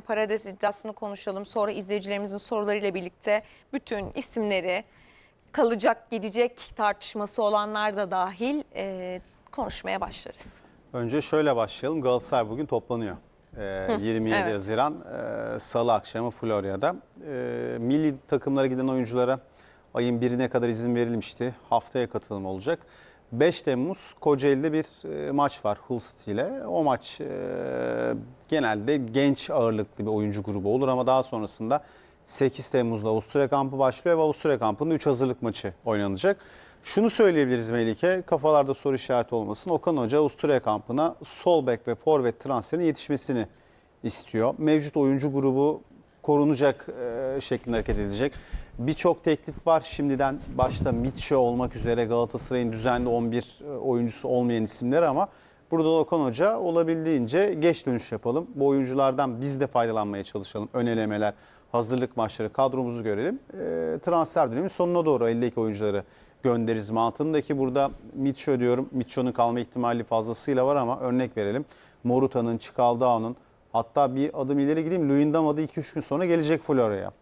Parades iddiasını konuşalım. Sonra izleyicilerimizin sorularıyla birlikte bütün isimleri kalacak gidecek tartışması olanlar da dahil e, konuşmaya başlarız. Önce şöyle başlayalım. Galatasaray bugün toplanıyor. Ee, 27 evet. Haziran e, Salı akşamı Florya'da. Ee, milli takımlara giden oyunculara ayın birine kadar izin verilmişti. Haftaya katılım olacak. 5 Temmuz Kocaeli'de bir e, maç var Hull City ile. O maç e, genelde genç ağırlıklı bir oyuncu grubu olur ama daha sonrasında 8 Temmuz'da Avusturya kampı başlıyor ve Avusturya kampında 3 hazırlık maçı oynanacak. Şunu söyleyebiliriz Melike, kafalarda soru işareti olmasın. Okan Hoca Avusturya kampına sol bek ve forvet transferinin yetişmesini istiyor. Mevcut oyuncu grubu korunacak e, şeklinde hareket edecek. Birçok teklif var şimdiden başta Mitchell olmak üzere Galatasaray'ın düzenli 11 e, oyuncusu olmayan isimler ama burada da Okan Hoca olabildiğince geç dönüş yapalım. Bu oyunculardan biz de faydalanmaya çalışalım. Ön elemeler, hazırlık maçları, kadromuzu görelim. E, transfer dönemi sonuna doğru eldeki oyuncuları göndeririz mantığındaki burada Mitchell diyorum. Mitchell'ın kalma ihtimali fazlasıyla var ama örnek verelim. Moruta'nın, Çikaldağ'ın hatta bir adım ileri gideyim. Luyendam da 2-3 gün sonra gelecek Florya'ya.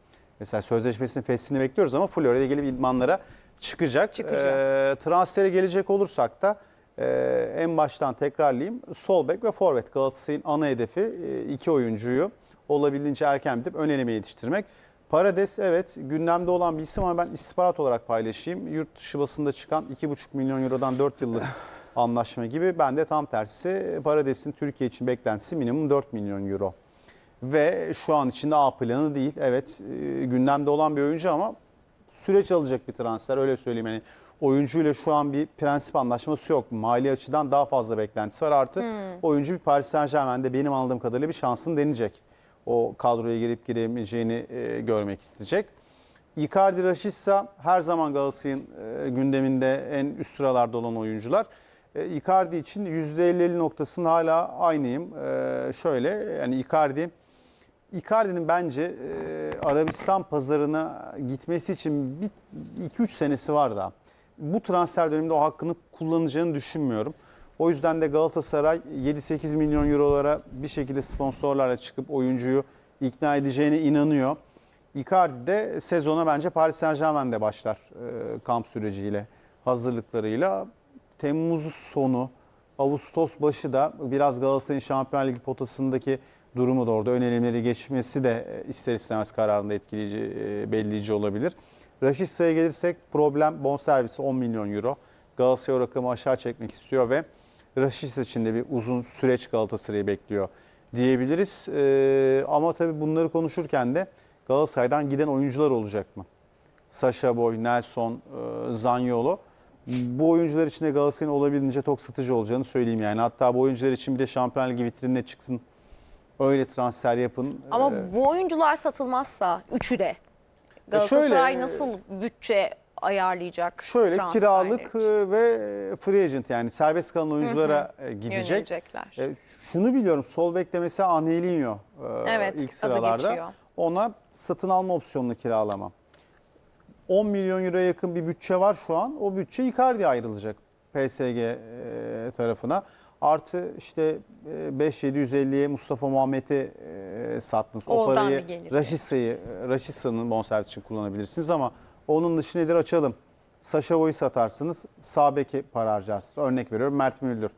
Mesela sözleşmesinin feshini bekliyoruz ama Florya'da gelip idmanlara çıkacak. Çıkacak. Ee, transfere gelecek olursak da e, en baştan tekrarlayayım. Sol bek ve forvet Galatasaray'ın ana hedefi e, iki oyuncuyu olabildiğince erken bitip ön eleme yetiştirmek. Parades evet gündemde olan bir isim ama ben istihbarat olarak paylaşayım. Yurt dışı basında çıkan 2,5 milyon eurodan 4 yıllık anlaşma gibi. Ben de tam tersi Parades'in Türkiye için beklentisi minimum 4 milyon euro. Ve şu an içinde A planı değil. Evet e, gündemde olan bir oyuncu ama süreç alacak bir transfer öyle söyleyeyim. Yani oyuncuyla şu an bir prensip anlaşması yok. Mali açıdan daha fazla beklentisi var. Artı oyuncu bir Paris Saint Germain'de benim anladığım kadarıyla bir şansını deneyecek. O kadroya girip giremeyeceğini e, görmek isteyecek. Icardi Rashica her zaman Galatasaray'ın e, gündeminde en üst sıralarda olan oyuncular. E, Icardi için %50 noktasında hala aynıyım. E, şöyle yani Icardi Icardi'nin bence e, Arabistan pazarına gitmesi için 2-3 senesi var daha. Bu transfer döneminde o hakkını kullanacağını düşünmüyorum. O yüzden de Galatasaray 7-8 milyon eurolara bir şekilde sponsorlarla çıkıp oyuncuyu ikna edeceğine inanıyor. Icardi de sezona bence Paris Saint Germain'de başlar e, kamp süreciyle, hazırlıklarıyla. Temmuz sonu, Ağustos başı da biraz Galatasaray'ın Şampiyonlar Ligi potasındaki durumu da orada ön geçmesi de e, ister istemez kararında etkileyici, e, belirleyici olabilir. Raşitsa'ya gelirsek problem bonservisi 10 milyon euro. Galatasaray rakamı aşağı çekmek istiyor ve Raşitsa için de bir uzun süreç Galatasaray'ı bekliyor diyebiliriz. Ee, ama tabii bunları konuşurken de Galatasaray'dan giden oyuncular olacak mı? Sasha Boy, Nelson, e, Zaniolo. Bu oyuncular için de Galatasaray'ın olabildiğince tok satıcı olacağını söyleyeyim yani. Hatta bu oyuncular için bir de Şampiyonlar Ligi vitrinine çıksın. Öyle transfer yapın. Ama Ee, bu oyuncular satılmazsa üçü de Galatasaray şöyle, nasıl bütçe ayarlayacak? Şöyle kiralık için? e, ve free agent yani serbest kalan oyunculara e, gidecek. Yönelecekler. E, Şunu biliyorum sol bekle mesela Angelinho e, Evet, ilk sıralarda. Ona satın alma opsiyonlu kiralama. 10 milyon euroya yakın bir bütçe var şu an. O bütçe Icardi'ye ayrılacak PSG e, tarafına. Artı işte e, 5-750'ye Mustafa Muhammed'i e, sattınız. O Oradan parayı bir gelir Raşitsa'yı, Raşitsa'nın bonservis için kullanabilirsiniz ama onun dışı nedir açalım. Saşa Boy'u satarsınız, sağ beke para harcarsınız. Örnek veriyorum Mert Müldür.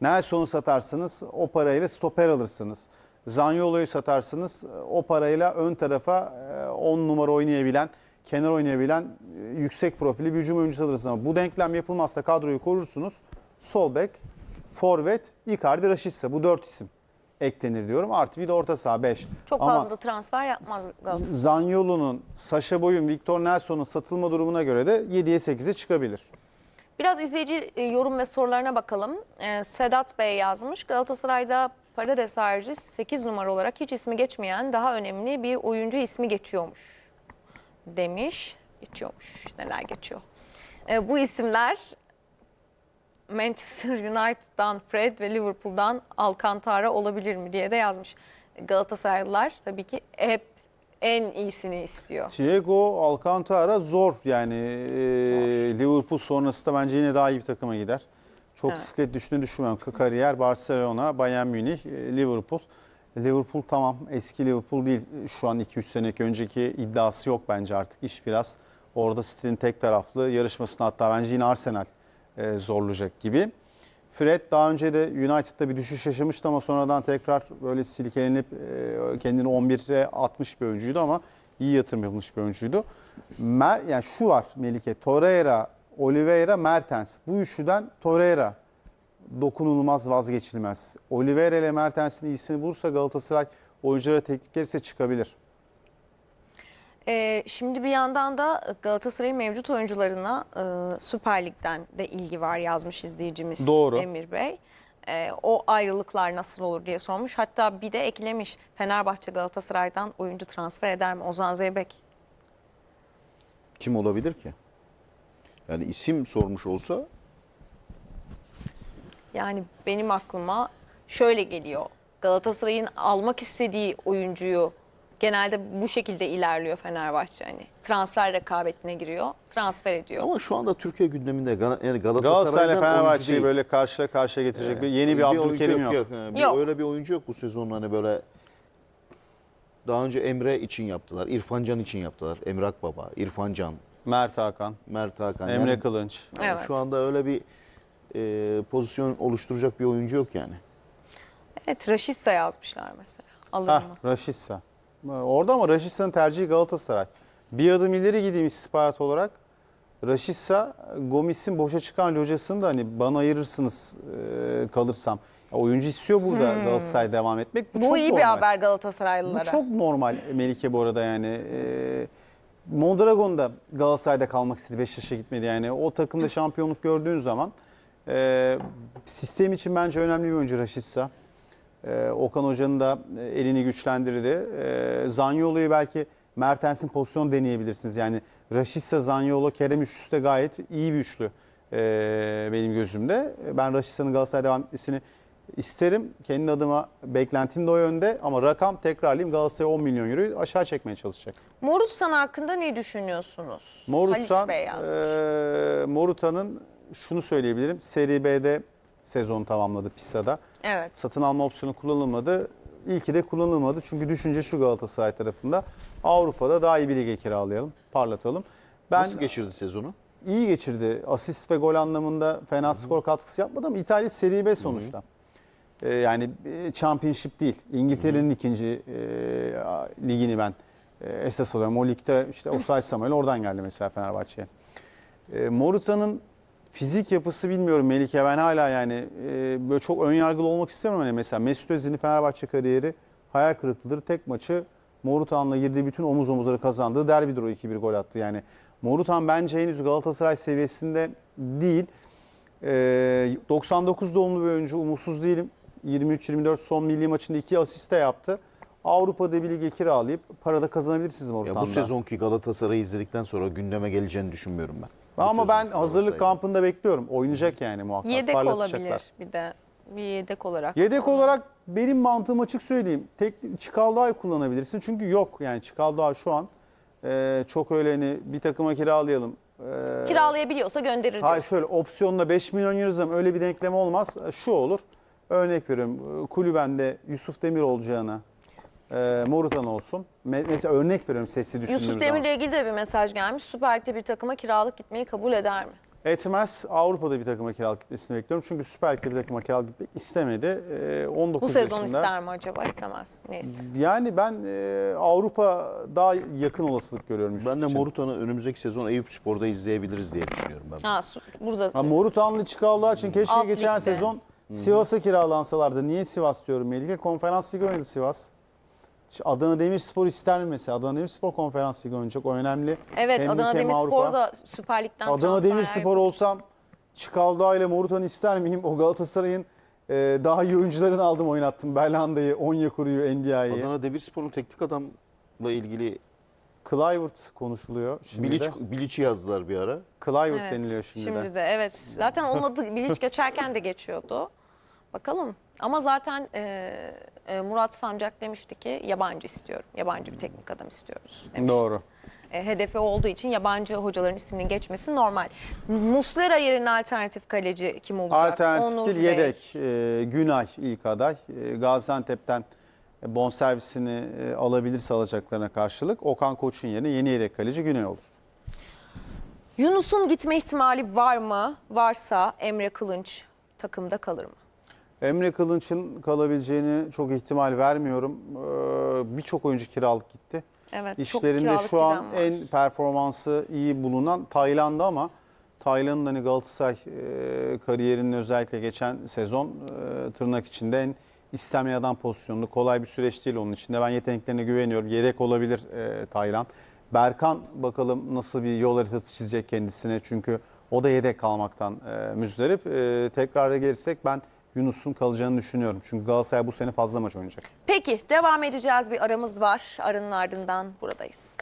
Nelson'u satarsınız, o parayla stoper alırsınız. Zaniolo'yu satarsınız, o parayla ön tarafa 10 numara oynayabilen, kenar oynayabilen e, yüksek profili bir hücum oyuncusu alırsınız. Ama bu denklem yapılmazsa kadroyu korursunuz. Sol bek, forvet, Icardi, Rashica bu dört isim eklenir diyorum. Artı bir de orta saha 5. Çok fazla transfer yapmaz Galatasaray. Zaniolo'nun, Sasha Boy'un, Victor Nelson'un satılma durumuna göre de 7'ye 8'e çıkabilir. Biraz izleyici e, yorum ve sorularına bakalım. Ee, Sedat Bey yazmış. Galatasaray'da Parades harici 8 numara olarak hiç ismi geçmeyen daha önemli bir oyuncu ismi geçiyormuş. Demiş. Geçiyormuş. Neler geçiyor. Ee, bu isimler Manchester United'dan Fred ve Liverpool'dan Alcantara olabilir mi diye de yazmış. Galatasaraylılar tabii ki hep en iyisini istiyor. Thiago Alcantara zor yani e, Liverpool sonrası da bence yine daha iyi bir takıma gider. Çok Evet. sıklet düşünü düşünmüyorum. Kariyer Barcelona, Bayern Münih, e, Liverpool. Liverpool tamam eski Liverpool değil. Şu an 2-3 seneki önceki iddiası yok bence artık. İş biraz orada City'nin tek taraflı yarışmasını hatta bence yine Arsenal e, zorlayacak gibi. Fred daha önce de United'da bir düşüş yaşamıştı ama sonradan tekrar böyle silkelenip e, kendini 11'e atmış bir oyuncuydu ama iyi yatırım yapılmış bir oyuncuydu. Mer, yani şu var Melike, Torreira, Oliveira, Mertens. Bu üçlüden Torreira dokunulmaz vazgeçilmez. Oliveira ile Mertens'in iyisini bulursa Galatasaray oyunculara teknik verirse çıkabilir. Ee, şimdi bir yandan da Galatasaray'ın mevcut oyuncularına e, Süper Lig'den de ilgi var yazmış izleyicimiz Doğru. Emir Bey. Ee, o ayrılıklar nasıl olur diye sormuş. Hatta bir de eklemiş Fenerbahçe Galatasaray'dan oyuncu transfer eder mi? Ozan Zeybek. Kim olabilir ki? Yani isim sormuş olsa Yani benim aklıma şöyle geliyor. Galatasaray'ın almak istediği oyuncuyu genelde bu şekilde ilerliyor Fenerbahçe. Hani transfer rekabetine giriyor, transfer ediyor. ama şu anda Türkiye gündeminde Gal- yani Galatasaray ile Galatasaray'dan oyuncu Fenerbahçe'yi değil. böyle karşıya karşıya getirecek bir yeni bir, oyuncu Abdülkerim yok. Yani bir- Yok. Öyle bir oyuncu yok bu sezon hani böyle daha önce Emre için yaptılar, İrfan Can için yaptılar. Emre Akbaba, İrfan Can, Mert Hakan, Mert Hakan. Emre Yani- Kılınç. yani Evet. Şu anda öyle bir e, pozisyon oluşturacak bir oyuncu yok yani. Evet, Raşitsa yazmışlar mesela. Alır Hah, mı? Raşitsa. Orada ama Raşitsa'nın tercihi Galatasaray. Bir adım ileri gideyim istihbarat olarak. Raşitsa Gomis'in boşa çıkan locasını da hani bana ayırırsınız e, kalırsam. Ya oyuncu istiyor burada Galatasaray devam etmek. Bu, çok iyi bir normal. haber Bu Galatasaraylılara. çok normal Melike bu arada yani. E, Mondragon da Galatasaray'da kalmak istedi. Beşiktaş'a gitmedi yani. O takımda şampiyonluk gördüğün zaman e, sistem için bence önemli bir oyuncu Raşitsa. Ee, Okan Hoca'nın da e, elini güçlendirdi. Ee, Zanyolo'yu belki Mertens'in pozisyon deneyebilirsiniz. Yani Raşitsa, Zanyolo, Kerem üçlüsü de gayet iyi bir üçlü ee, benim gözümde. Ben Raşitsa'nın Galatasaray devam etmesini isterim. Kendi adıma beklentim de o yönde ama rakam tekrarlayayım Galatasaray 10 milyon euroyu aşağı çekmeye çalışacak. Morusan hakkında ne düşünüyorsunuz? Morutan, Halit Bey yazmış. e, Morutan'ın şunu söyleyebilirim. Seri B'de sezon tamamladı Pisa'da. evet. satın alma opsiyonu kullanılmadı. İyi ki de kullanılmadı. Çünkü düşünce şu Galatasaray tarafında. Avrupa'da daha iyi bir lige kiralayalım, parlatalım. Ben Nasıl geçirdi sezonu? iyi geçirdi. Asist ve gol anlamında fena skor katkısı yapmadı ama İtalya Serie B sonuçta. Ee, yani e, Championship değil. İngiltere'nin ikinci e, ligini ben e, esas alıyorum. O ligde işte Osay Samuel oradan geldi mesela Fenerbahçe'ye. E, Moruta'nın fizik yapısı bilmiyorum Melike. Ben hala yani e, böyle çok ön yargılı olmak istemiyorum. Hani mesela Mesut Özil'in Fenerbahçe kariyeri hayal kırıklığıdır. Tek maçı Morutan'la girdiği bütün omuz omuzları kazandığı derbidir o 2-1 gol attı. Yani Morutan bence henüz Galatasaray seviyesinde değil. E, 99 doğumlu bir oyuncu. Umutsuz değilim. 23-24 son milli maçında 2 asist de yaptı. Avrupa'da bir lige kiralayıp parada kazanabilirsiniz Ya Morutan'da. bu sezonki Galatasaray'ı izledikten sonra gündeme geleceğini düşünmüyorum ben. Ama ben hazırlık Galatasaray'ın. kampında bekliyorum. Oynayacak yani muhakkak. Yedek olabilir bir de. Bir yedek olarak. Yedek olarak benim mantığım açık söyleyeyim. Tek Çikaldoğa'yı kullanabilirsin. Çünkü yok yani Çikaldoğa şu an e, çok öyle hani bir takıma kiralayalım. E, Kiralayabiliyorsa gönderir Hayır diyorsun. şöyle opsiyonla 5 milyon euro öyle bir denkleme olmaz. Şu olur. Örnek veriyorum. e, Kulübende Yusuf Demir olacağına e, Morutan olsun. Me- mesela örnek veriyorum sesli düşündüğüm Yusuf zaman. Demir'le ilgili de bir mesaj gelmiş. Süper Lig'de bir takıma kiralık gitmeyi kabul eder mi? Etmez. Avrupa'da bir takıma kiralık gitmesini bekliyorum. Çünkü Süper Lig'de bir takıma kiralık gitmek istemedi. E, 19 Bu sezon yaşında. ister mi acaba? İstemez. Neyse. Yani ben e, Avrupa daha yakın olasılık görüyorum. Yusuf Ben de için. Morutan'ı önümüzdeki sezon Eyüp Spor'da izleyebiliriz diye düşünüyorum ben. Ha, su- burada Ha, Morutanlı Çikaldoğa için keşke Alt geçen ligde. sezon Sivas'a kiralansalardı. Niye Sivas diyorum Melike? Konferans Ligi oynadı Sivas. Adana Demirspor ister mi mesela? Adana Demirspor konferans ligi oynayacak. O önemli. Evet Hem Adana Demirspor da Süper Lig'den Adana Demirspor olsam Çikaldoğa ile Morutan'ı ister miyim? O Galatasaray'ın e, daha iyi oyuncularını aldım oynattım. Berlanda'yı, Onyekuru'yu, Ndiaye'yi. Adana Demirspor'un teknik adamla ilgili Clivert konuşuluyor şimdi Bilic, de. Bilic'i yazdılar bir ara. Clivert Evet, deniliyor şimdi, de. evet. Zaten onun adı Bilic geçerken de geçiyordu. Bakalım. Ama zaten e, e, Murat Sancak demişti ki yabancı istiyorum. Yabancı bir teknik adam istiyoruz demişti. Doğru. E, hedefi olduğu için yabancı hocaların isminin geçmesi normal. Muslera yerine alternatif kaleci kim olacak? Alternatif değil yedek. Ee, Günay ilk aday. Ee, Gaziantep'ten e, bonservisini e, alabilirse alacaklarına karşılık Okan Koç'un yerine yeni yedek kaleci Güney olur. Yunus'un gitme ihtimali var mı? Varsa Emre Kılınç takımda kalır mı? Emre Kılınç'ın kalabileceğini çok ihtimal vermiyorum. Ee, Birçok oyuncu kiralık gitti. Evet, çok İşlerinde kiralık şu an var. en performansı iyi bulunan Tayland'da ama Tayland'ın hani Galatasaray e, kariyerinin özellikle geçen sezon e, tırnak içinde en istenmeyen pozisyonlu kolay bir süreç değil onun içinde. Ben yeteneklerine güveniyorum. Yedek olabilir e, Tayland. Berkan bakalım nasıl bir yol haritası çizecek kendisine. Çünkü o da yedek kalmaktan e, müzdarip. E, tekrara gelirsek ben Yunus'un kalacağını düşünüyorum. Çünkü Galatasaray bu sene fazla maç oynayacak. Peki devam edeceğiz bir aramız var. Aranın ardından buradayız.